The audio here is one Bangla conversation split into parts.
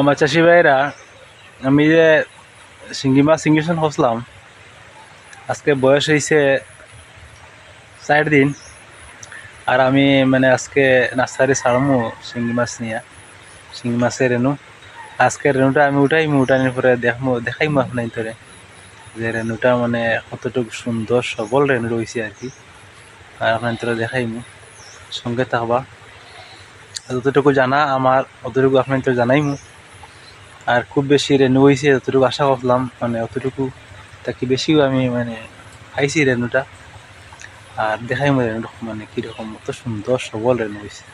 আমার চাষি ভাইরা আমি যে শিঙ্গি মাছ ইঞ্জেকশন হসলাম, আজকে বয়স হয়েছে চার দিন, আর আমি মানে আজকে নার্সারি ছাড়মু শিঙ্গি মাছ নিয়ে, শিঙ্গি মাছের রেনু। আজকে রেনুটা আমি উঠাইমু, উঠানোর পরে দেখমু, দেখাইমু আপনার তোরে যে রেনুটা মানে কতটুকু সুন্দর সবল রেনু রয়েছে আর কি। আর আপনার তোরে দেখাইমু, সঙ্গে থাকবা। যতটুকু জানা আমার, অতটুকু আপনার তো জানাইমু। আর খুব বেশি রেনু হয়েছে যতটুকু আশা করলাম মানে অতটুকু তাকে বেশিও আমি মানে খাইছি রেনুটা। আর দেখাইমু রেনু মানে কীরকম, অত সুন্দর সবল রেনু হয়েছে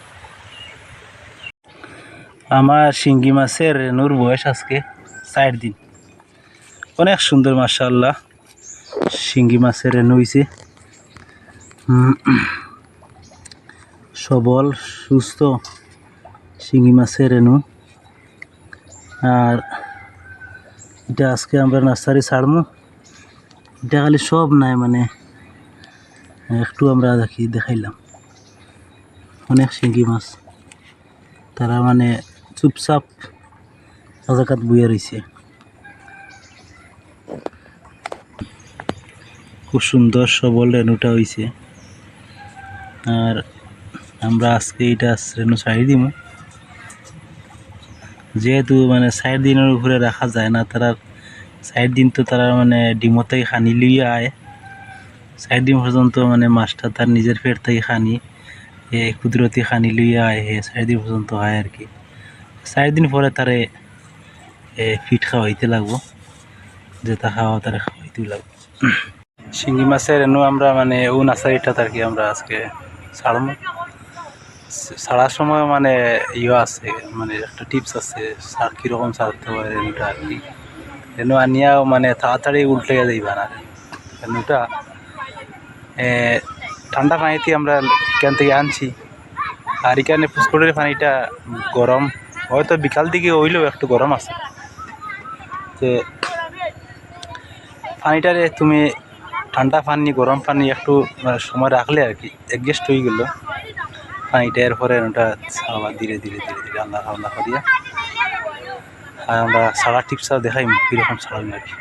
আমার শিঙ্গি মাছের রেনুর বয়স আজকে চার দিন। অনেক সুন্দর মার্শাল্লাহ শিঙ্গি মাছের রেনু হয়েছে সবল, সুস্থ শিঙ্গি মাছের রেনু। আর এটা আজকে আমরা নার্সারি ছাড়মু এটা খালি সব নাই মানে একটু আমরা দেখি, দেখাইলাম। অনেক শিঙ্গি মাছ। তারা মানে চুপচাপ জায়গাত বইয়া রয়েছে খুব সুন্দর সবল রেনুটা হয়েছে আর আমরা আজকে এটা রেনু ছাড়ি দিমু। যেহেতু মানে চার দিনের উপরে রাখা যায় না, তারা চার দিন তো তারা মানে ডিমতেই খানি লিয়ে আয়। চার দিন পর্যন্ত মানে মাছটা তার নিজের পেট থেকে খানি, এ কুদরতি খানি লিয়ে আয় হে চার দিন পর্যন্ত হয় আর কি। চার দিন পরে তারে, এ ফিট খাওয়াইতে লাগবো যেটা খাওয়া তারা খাওয়াইতে লাগবো। শিঙ্গি মাছের এনু আমরা মানে ও নার্সারিটা আর কি আমরা আজকে ছাড়বো। ছাড়ার সময় মানে ইয়ে আছে মানে একটা টিপস আছে সার কীরকম হয় রেনুটা আর কি। রেনু আনিয়াও মানে তাড়াতাড়ি উল্টে যাইবা না। রেনুটা এ, ঠান্ডা পানিতে আমরা কেন থেকে আনছি। আর এখানে পুষ্করের পানিটা গরম। হয়তো বিকাল দিকে হইলেও একটু গরম আছে। তো পানিটারে তুমি ঠান্ডা পানি গরম পানি একটু মানে সময় রাখলে আর কি অ্যাডজাস্ট হয়ে গেলো। পানিটা এরপরে ওটা আবার ধীরে ধীরে ধীরে ধীরে আল্লাহ আল্লাহ করিয়া, আর আমরা সারা টিপসা দেখাই কীরকম সারা আর কি